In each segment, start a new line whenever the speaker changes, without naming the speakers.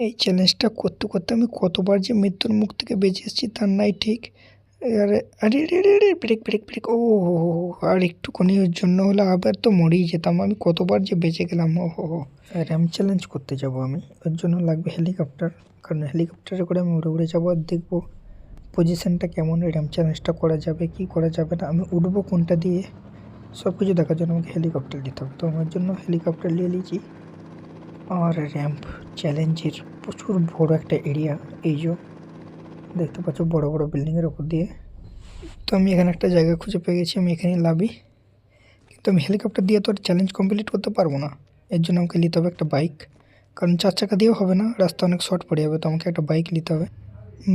এই চ্যালেঞ্জটা করতে করতে আমি কতবার যে মৃত্যুর মুখ থেকে বেঁচে এসেছি তার নাই ঠিক। আরে আরে ব্রেক ব্রেক ব্রেক ও, হো হো আর একটুখানির জন্য হলে আবার তো মরেই যেতাম। আমি কতবার যে বেঁচে গেলাম ও হো হো। র্যাম চ্যালেঞ্জ করতে যাব আমি। ওর জন্য লাগবে হেলিকপ্টার কারণ হেলিকপ্টারে করে আমি উড়ে উড়ে যাব আর দেখব পজিশানটা কেমন। র্যাম চ্যালেঞ্জটা করা যাবে কি করা যাবে না। আমি উঠবো কোনটা দিয়ে? সব কিছু দেখার জন্য আমাকে হেলিকপ্টার নিতে হবে। তো আমার জন্য হেলিকপ্টার নিয়ে নিয়েছি। আর র্যাম্প চ্যালেঞ্জের প্রচুর বড় একটা এরিয়া। এই যে, দেখতে পাচ্ছ বড় বড় বিল্ডিংয়ের ওপর দিয়ে। তো আমি এখানে একটা জায়গা খুঁজে পেয়ে গেছি, আমি এখানে লাভি কিন্তু আমি হেলিকপ্টার দিয়ে তো আর চ্যালেঞ্জ কমপ্লিট করতে পারব না। এর জন্য আমাকে নিতে হবে একটা বাইক। কারণ চার চাকা দিয়েও হবে না, রাস্তা অনেক শর্ট পড়ে যাবে, তো আমাকে একটা বাইক নিতে হবে।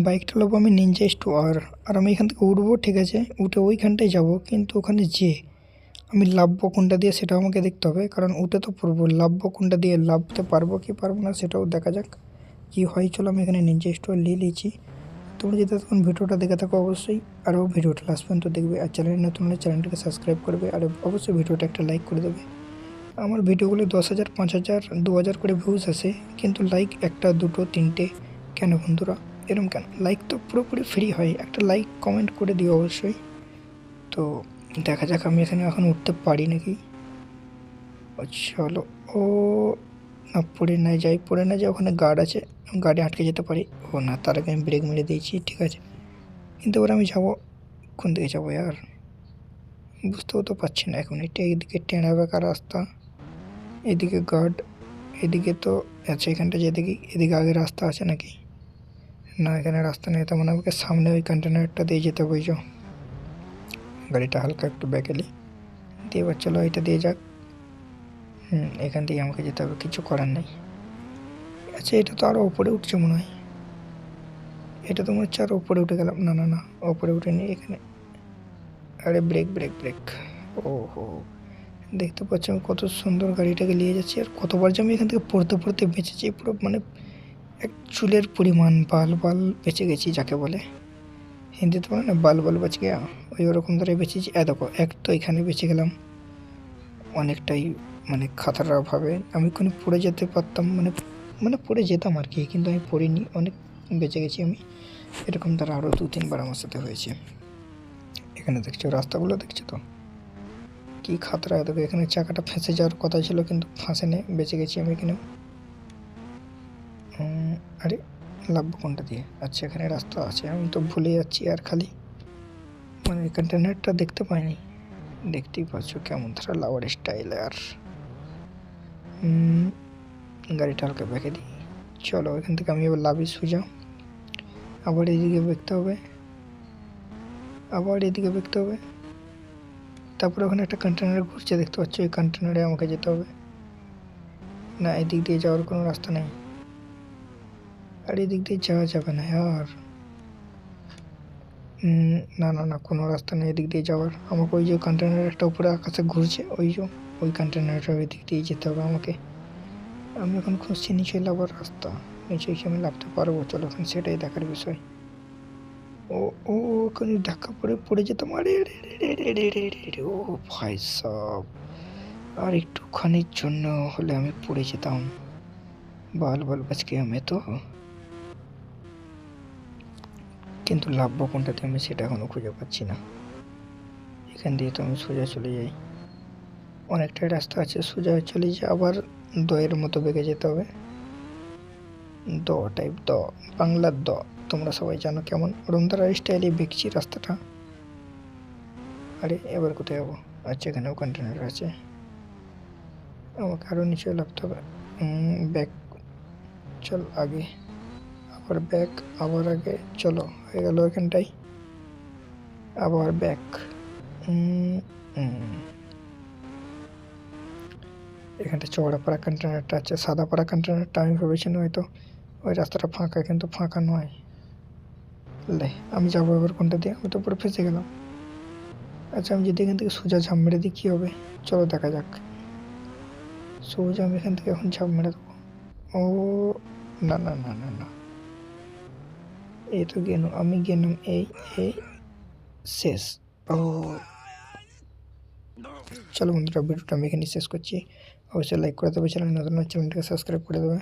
বাইকটা নেব আমি নিনজা টু আর আর আমি এখান থেকে উঠবো, ঠিক আছে, উঠে ওইখানটায় যাব, কিন্তু ওখানে যে আমি লাভবো কোনটা দিয়ে সেটাও আমাকে দেখতে হবে, কারণ উঠে তো পড়ব। লাভ্য কোনটা দিয়ে লাভতে পারব, কি পারব না সেটাও দেখা যাক কি হয়। চলো আমি এখানে নিনজা স্টোর নিয়ে নিয়েছি। তোমরা যদি তখন ভিডিওটা দেখে থাকো অবশ্যই আরও ভিডিওটা লাস্ট পর্যন্ত দেখবে, আর চ্যানেল নতুন হলে চ্যানেলটাকে সাবস্ক্রাইব করবে, আর অবশ্যই ভিডিওটা একটা লাইক করে দেবে। আমার ভিডিওগুলো দশ হাজার, পাঁচ হাজার, দু হাজার করে ভিউজ আসে, কিন্তু লাইক একটা, দুটো, তিনটে কেন বন্ধুরা? এরকম কেন? লাইক তো পুরোপুরি ফ্রি হয়, একটা লাইক কমেন্ট করে দিও অবশ্যই। তো দেখা যাক আমি এখানে এখন উঠতে পারি নাকি। চলো। ও, না, পড়ে না যাই, পড়ে না যাই ওখানে গার্ড আছে গার্ডে আটকে যেতে পারি। ও, না, তার আগে আমি ব্রেক মেরে দিয়েছি, ঠিক আছে। কিন্তু এবার আমি যাব কোন দিকে যাব আর? বুঝতেও তো পারছি না এখন, এটা এদিকে টেঁড়া বেকার রাস্তা? এদিকে গার্ড এদিকে তো আছে এখানটা যেদিকে, এদিকে আগে রাস্তা আছে নাকি? না, এখানে রাস্তা নেই তেমন আমাকে সামনে ওই কন্টেনারটা দিয়ে যেতে হবে গাড়িটা হালকা একটু ব্যাকেলি দিয়ে এবার চলো এটা দিয়ে যাক। হুম, এখান থেকে আমাকে যেতে হবে, কিছু করার নেই। আচ্ছা এটা তো আরও ওপরে উঠছে মনে হয়। এটা তো মনে হচ্ছে আরও ওপরে উঠে গেলাম। না না না, উপরে উঠে নি এখানে। আরে ব্রেক ব্রেক ব্রেক ও হো দেখতে পাচ্ছি আমি কত সুন্দর গাড়িটাকে নিয়ে যাচ্ছি আর কতবার যে আমি এখান থেকে পড়তে পড়তে বেঁচেছি, পুরো মানে এক চুলের পরিমাণ, বাল বাল বেঁচে গেছি, যাকে বলে। হিন্দিতে বলে না, বাল বাল বেঁচে গিয়া ওই ওরকম ধরে বেঁচেছি এ দেখো, এক তো এখানে বেঁচে গেলাম। অনেকটাই মানে খাতারাভাবে। আমি কোনো পড়ে যেতে পারতাম মানে মানে পড়ে যেতাম আর কি, কিন্তু আমি পড়িনি। অনেক বেঁচে গেছি আমি। এরকম দ্বারা আরও দু, তিনবার আমার সাথে হয়েছে। এখানে দেখছ, রাস্তাগুলো দেখছ তো? কি খাতরা দেখো, এখানে চাকাটা ফেঁসে যাওয়ার কথা ছিল, কিন্তু ফাঁসে নেই বেঁচে গেছি আমি এখানে আরে, লাগবো কোনটা দিয়ে? আচ্ছা এখানে রাস্তা আছে, আমি তো ভুলে যাচ্ছি আর খালি মানে কন্টেনারটা দেখতে পাইনি। দেখতেই পাচ্ছ কেমন তারা লাওয়ার স্টাইল আর গাড়িটা হালকা বেঁকে দিই। চলো, এখান থেকে আমি এবার লাভি সুজা। আবার এদিকে দেখতে হবে। আবার এদিকে দেখতে হবে। তারপরে ওখানে একটা কন্টেনার ঘুরছে, দেখতে পাচ্ছ? ওই কন্টেনারে আমাকে যেতে হবে। না, এদিক দিয়ে যাওয়ার কোনো রাস্তা নেই। আর এদিক দিয়ে যাওয়া যাবে না, আর না না না, কোনো রাস্তা নেই এদিক দিয়ে যাওয়ার। আমাকে ওই যে কন্টেনার একটা উপরে আকাশে ঘুরছে, ওই যে, ওই কন্টেনারটা ওই দিক দিয়ে যেতে হবে আমাকে। আমি এখন খুঁজছি নিচে লাভার রাস্তা। নিচে কি আমি লাভতে পারব, চলো এখন সেটাই দেখার বিষয়। ও ও, ওখানে ধাক্কা পড়ে পড়ে যেতাম আরে ও ভাই সব। আর একটুখানির জন্য হলে আমি পড়ে যেতাম। বল বল বাজকে আমি তো কিন্তু লাভবো কোনটাতে আমি সেটা এখনও খুঁজে পাচ্ছি না। এখান দিয়ে তো আমি সোজা চলে যাই। অনেকটাই রাস্তা আছে, সোজা চলে যাই আবার দয়ের মতো বেগে যেতে হবে। দ টাইপ দ, বাংলার দ। তোমরা সবাই জানো কেমন? রুমদার স্টাইলে বেঁকছি রাস্তাটা। আরে, এবার কোথায় যাব? আচ্ছা এখানেও কন্টেনার আছে। আমাকে আরও নিচে লাগতে হবে। ব্যাক চল, আগে। আবার ব্যাক আবার আগে। চলো, হয়ে গেল এখানটাই। আবার ব্যাক এখানটা চওড়াপাড়া কন্টেনারটা আছে সাদাপাড়া কন্টেনারটা আমি ভেবেছিলাম হয়তো ওই রাস্তাটা ফাঁকা, কিন্তু ফাঁকা নয়। লে, আমি যাব এবার কোনটা দিয়ে? আমি তো পুরো ফেসে গেলাম। আচ্ছা আমি যদি এখান থেকে সোজা ঝাঁপ মেরে দিই, কী হবে? চলো দেখা যাক। সোজা আমি এখান থেকে এখন ঝাঁপ মেরে দেবো। ও না না না না। এই তো গেলাম আমি গেলাম এই এই, শেষ। ও চলো বন্ধুরা, ভিডিওটা আমি এখানে শেষ করছি। অবশ্যই লাইক করে দেবে চ্যানেল নতুন চ্যানেলটাকে সাবস্ক্রাইব করে দেবে।